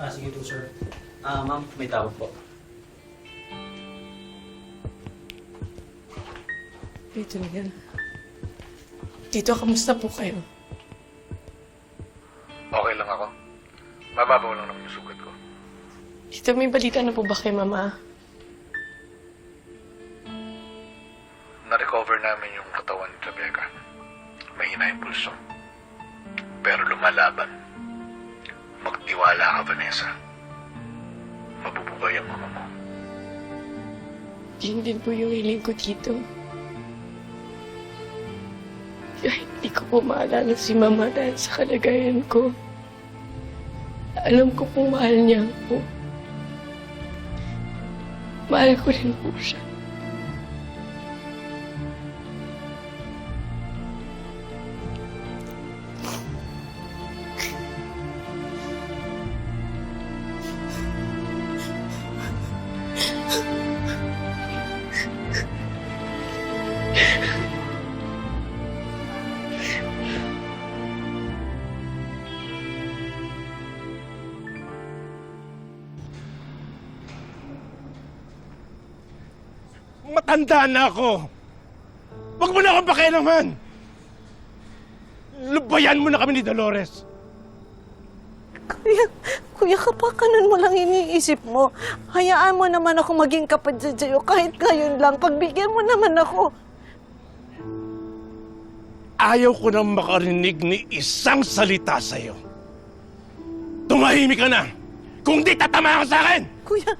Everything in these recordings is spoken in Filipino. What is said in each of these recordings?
Ah, sige po, sir. Ah, ma'am, may tawag po. Tito Miguel. Tito, kamusta po kayo? Okay lang ako. Mababaw lang naman yung sugat ko. Tito, may balita na po ba kay Mama? Lumalaban. Magtiwala ka, Vanessa. Mabubuhay ang mama mo. Yun din po yung hiling ko, Tito. Kahit hindi ko po maalala si Mama dahil sa kalagayan ko. Alam ko po mahal niya ako. Mahal ko rin po siya. Matanda na ako. Huwag mo na akong pakialaman. Lubayan mo na kami ni Dolores. Kuya, kuya, kapakanan mo lang iniisip mo. Hayaan mo naman ako maging kapatid sa'yo kahit ngayon lang. Pagbigyan mo naman ako. Ayaw ko nang makarinig ni isang salita sa'yo. Tumahimik ka na. Kung di tatama ka sa akin. Kuya,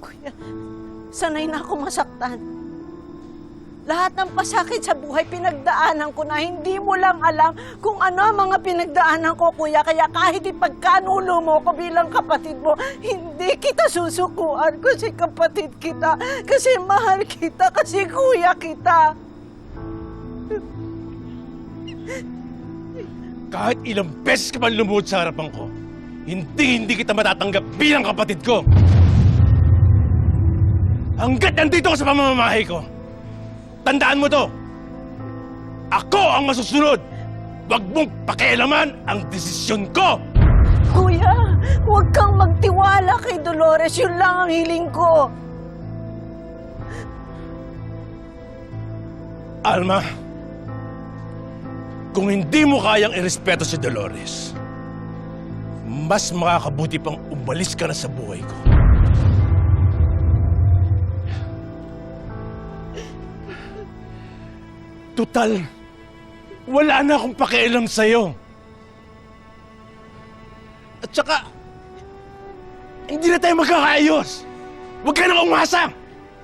kuya, sanay na ako masaktan. Lahat ng pasakit sa buhay pinagdaanan ko na hindi mo lang alam kung ano ang mga pinagdaanan ko, kuya. Kaya kahit ipagkanulo mo ko bilang kapatid mo, hindi kita susukuan kasi kapatid kita, kasi mahal kita, kasi kuya kita. Kahit ilang beses ka man lumuhod sa harapan ko, hindi hindi kita matatanggap bilang kapatid ko. Hanggat nandito ka sa pamamahay ko, tandaan mo to. Ako ang masusunod. Huwag mong pakialaman ang desisyon ko. Kuya, huwag kang magtiwala kay Dolores. Yun lang ang hiling ko. Alma, kung hindi mo kayang irespeto si Dolores, mas makakabuti pang umalis ka na sa buhay ko. Tutal, wala na akong pakialam sa'yo. At saka, hindi na tayo magkakaayos. Huwag ka na umasa!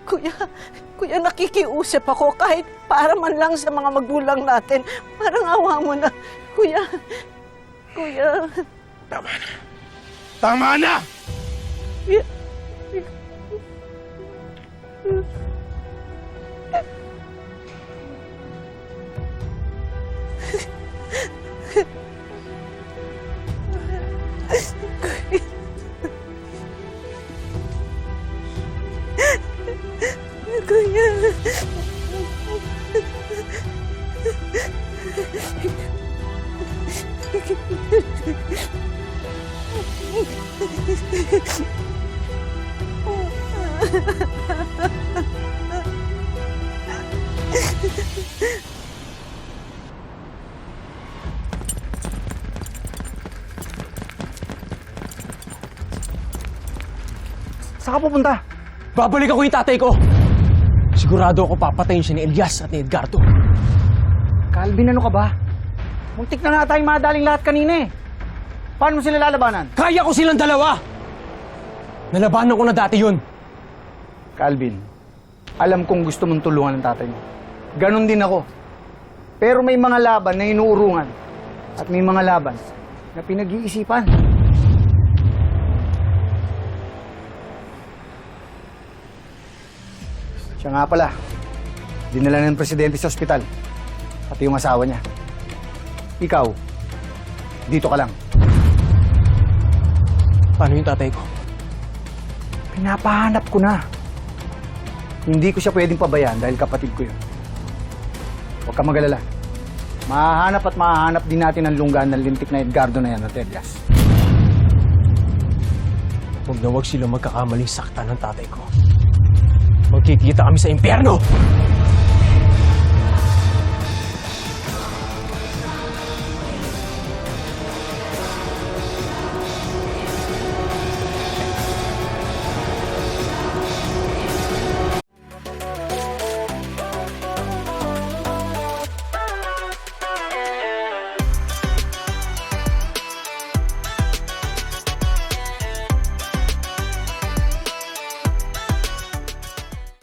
Kuya, kuya, nakikiusap ako kahit para man lang sa mga magulang natin. Parang awa mo na. Kuya, kuya. Tama na. Tama na! kuya. Kuya. Kuya. Kuya. Saan ka pupunta? Babalik ako yung tatay ko. Sigurado ako papatayin siya ni Elias at ni Edgardo. Calvin, ano ka ba? Muntik na nga tayong madaling lahat kanina eh. Paano mo sila lalabanan? Kaya ko silang dalawa! Nalabanan ko na dati yun. Calvin, alam kong gusto mong tulungan ng tatay mo. Ganon din ako. Pero may mga laban na inuurungan at may mga laban na pinag-iisipan. Siya nga pala, dinala ng presidente sa ospital. Pati yung asawa niya. Ikaw, dito ka lang. Paano yung tatay ko? Pinapahanap ko na. Hindi ko siya pwedeng pabayaan dahil kapatid ko yun. Huwag ka magalala. mahahanap at mahahanap din natin ang lunggaan ng lintik na Edgardo na yan at Elias. Huwag na huwag sila magkakamaling sakta ng tatay ko. Magkikita kami sa impyerno!